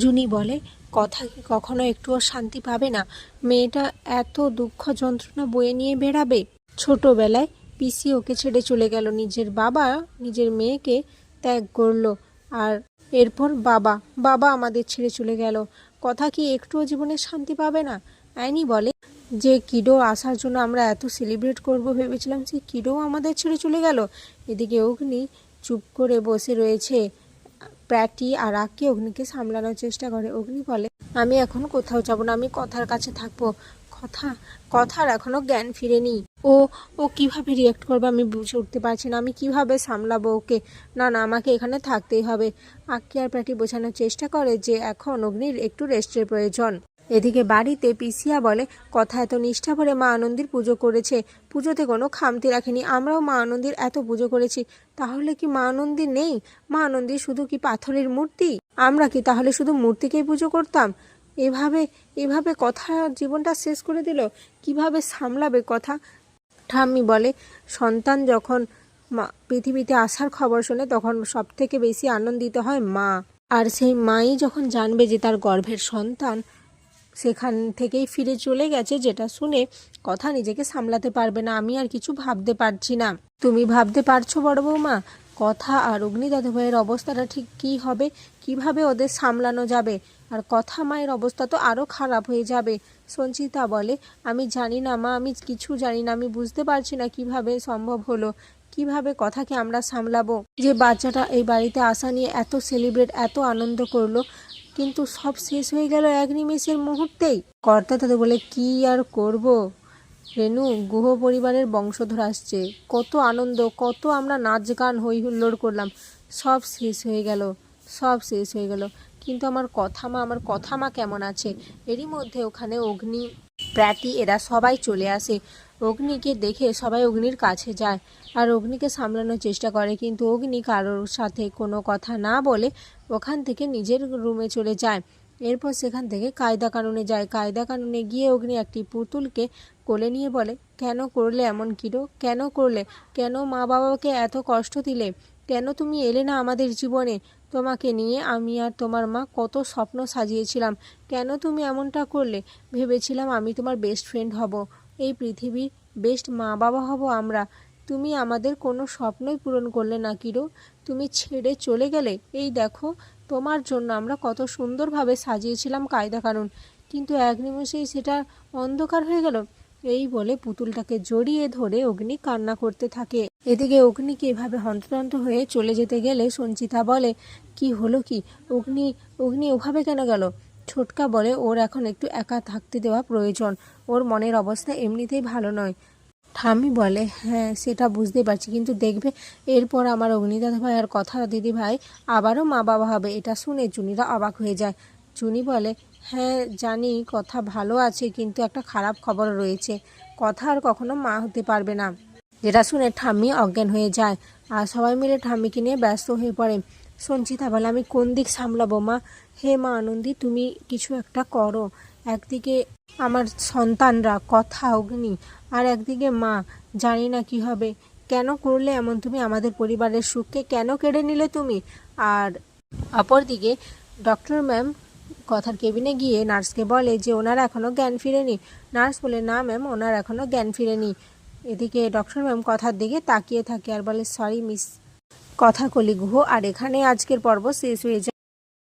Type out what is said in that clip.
জুনি বলে, কথা কি কখনো একটুও শান্তি পাবে না? মেয়েটা এত দুঃখ যন্ত্রণা বয়ে নিয়ে বেড়াবে? ছোটবেলায় পিসি ওকে ছেড়ে চলে গেল। নিজের বাবা, নিজের মেয়েকে ত্যাগ করল আর এরপর বাবা বাবা আমাদের ছেড়ে চলে গেল। কথা কি একটুও জীবনে শান্তি পাবে না? অ্যানি বলে, যে কিডো আসার জন্য আমরা এত সেলিব্রেট করব ভেবেছিলাম যে কিডো আমাদের ছেড়ে চলে গেল। এদিকে অগ্নি চুপ করে বসে রয়েছে। প্র্যাটি আর আকি অগ্নিকে সামলানোর চেষ্টা করে। অগ্নি বলে, আমি এখন কোথাও যাব না, আমি কথার কাছে থাকব। কথা, কথার এখনও জ্ঞান ফিরেনি। ও ও কীভাবে রিয়াক্ট করবে আমি বুঝে উঠতে পারছি না। আমি কীভাবে সামলাবো ওকে? না না, আমাকে এখানে থাকতেই হবে। আকি আর প্যাটি বোঝানোর চেষ্টা করে যে এখন অগ্নির একটু রেস্টের প্রয়োজন। এদিকে বাড়িতে পিসিয়া বলে, কথা এত নিষ্ঠা ভরে মা আনন্দির পুজো করেছে। পুজোতে কোনো খামতি রাখেনি। আমরাও মা আনন্দির এত পুজো করেছি। তাহলে কি মা আনন্দির নেই? মা আনন্দির শুধু কি পাথরের মূর্তি? আমরা কি তাহলে শুধু মূর্তিকেই পুজো করতাম? এভাবে এভাবে কথা জীবনটা শেষ করে দিল। কীভাবে সামলাবে কথা? ঠাম্মি বলে, সন্তান যখন মা, পৃথিবীতে আসার খবর শোনে তখন সব থেকে বেশি আনন্দিত হয় মা। আর সেই মাই যখন জানবে যে তার গর্ভের সন্তান সেখান থেকেই ফিরে চলে গেছে, যেটা শুনে কথা নিজেকে সামলাতে পারবে না। আমি আর কিছু ভাবতে পারছি না। তুমি ভাবতে পারছ বড় বৌমা, কথা আর অগ্নি দাদুভাইয়ের অবস্থাটা ঠিক কী হবে? কীভাবে ওদের সামলানো যাবে? আর কথা মায়ের অবস্থা তো আরও খারাপ হয়ে যাবে। সঞ্চিতা বলে, আমি জানি না মা, আমি কিছু জানি না, আমি বুঝতে পারছি না কীভাবে সম্ভব হলো। কীভাবে কথাকে আমরা সামলাবো? যে বাচ্চাটা এই বাড়িতে আসা নিয়ে এত সেলিব্রেট এত আনন্দ করল কিন্তু সব শেষ হয়ে গেল এক নিমেষের মুহূর্তেই। কর্তা তাদের বলে, কি আর করব? রেনু, গুহ পরিবারের বংশধর আসছে। কত আনন্দ, কত আমরা নাচ গান হই হুল্লোড় করলাম। সব শেষ হয়ে গেল, সব শেষ হয়ে গেল। কিন্তু আমার কথা মা, আমার কথা মা কেমন আছে? এরই মধ্যে ওখানে অগ্নি প্র্যাটি এরা সবাই চলে আসে। অগ্নিকে দেখে সবাই অগ্নির কাছে যায় আর অগ্নিকে সামলানোর চেষ্টা করে। কিন্তু অগ্নি কারোর সাথে কোনো কথা না বলে ওখান থেকে নিজের রুমে চলে যায়। এরপর সেখান থেকে কায়দা কানুনে যায়। কায়দা কানুনে গিয়ে অগ্নি একটি পুতুলকে কোলে নিয়ে বলে, কেন করলে এমন কিরো কেন করলে? কেন মা বাবাকে এত কষ্ট দিলে? কেন তুমি এলে না আমাদের জীবনে? তোমাকে নিয়ে আমি আর তোমার মা কত স্বপ্ন সাজিয়েছিলাম। কেন তুমি এমনটা করলে? ভেবেছিলাম আমি তোমার বেস্ট ফ্রেন্ড হব। এই পৃথিবীর বেস্ট মা বাবা হব আমরা। তুমি আমাদের কোনো স্বপ্নই পূরণ করলে না, কিরো? তুমি ছেড়ে চলে গেলে? এই দেখো, তোমার জন্য আমরা কত সুন্দরভাবে সাজিয়েছিলাম কায়দা কানুন। কিন্তু এক নিমেষেই সেটা অন্ধকার হয়ে গেল। এই বলে পুতুলটাকে জড়িয়ে ধরে অগ্নি কান্না করতে থাকে। এদিকে অগ্নিকে এভাবে হন্তদন্ত হয়ে চলে যেতে গেলে সঞ্চিতা বলে, কি হলো কি? অগ্নি অগ্নি ওভাবে কেন গেল? ছোটকা বলে, ওর এখন একটু একা থাকতে দেওয়া প্রয়োজন। ওর মনের অবস্থা এমনিতেই ভালো নয়। ঠামি বলে হ্যাঁ সেটা বুঝতে পারছি, কিন্তু দেখবে এরপর আমার অগ্নিদাদা ভাই আর কথা দিদি ভাই আবারও মা বাবা হবে। এটা শুনে চুনিরা অবাক হয়ে যায়। চুনি বলে হ্যাঁ জানি কথা ভালো আছে, কিন্তু একটা খারাপ খবর রয়েছে। কথা আর কখনো মা হতে পারবে না। যেটা শুনে ঠাম্মি অজ্ঞান হয়ে যায়। আর সবাই মিলে ঠাম্মিকে নিয়ে ব্যস্ত হয়ে পড়ে। সঞ্চিতা বলে, আমি কোন দিক সামলাবো, মা? হে মা আনন্দী, তুমি কিছু একটা করো। একদিকে আমার সন্তানরা কথা অগ্নি, আর একদিকে মা, জানি না কি হবে। কেন করলে এমন তুমি আমাদের পরিবারের সুখকে কেন কেড়ে নিলে তুমি? আর অপরদিকে, ডক্টর ম্যাম কথার কেবিনে গিয়ে নার্সকে বলে যে, ওনার এখনও জ্ঞান ফিরেনি। নার্স বলে, না ম্যাম, ওনার এখনও জ্ঞান ফিরেনি। এদিকে ডক্টর ম্যাম কথার দিকে তাকিয়ে থাকে আর বলে, সরি মিস কথা কলি গুহ আর এখানে আজকের পর্ব শেষ হয়ে যায়।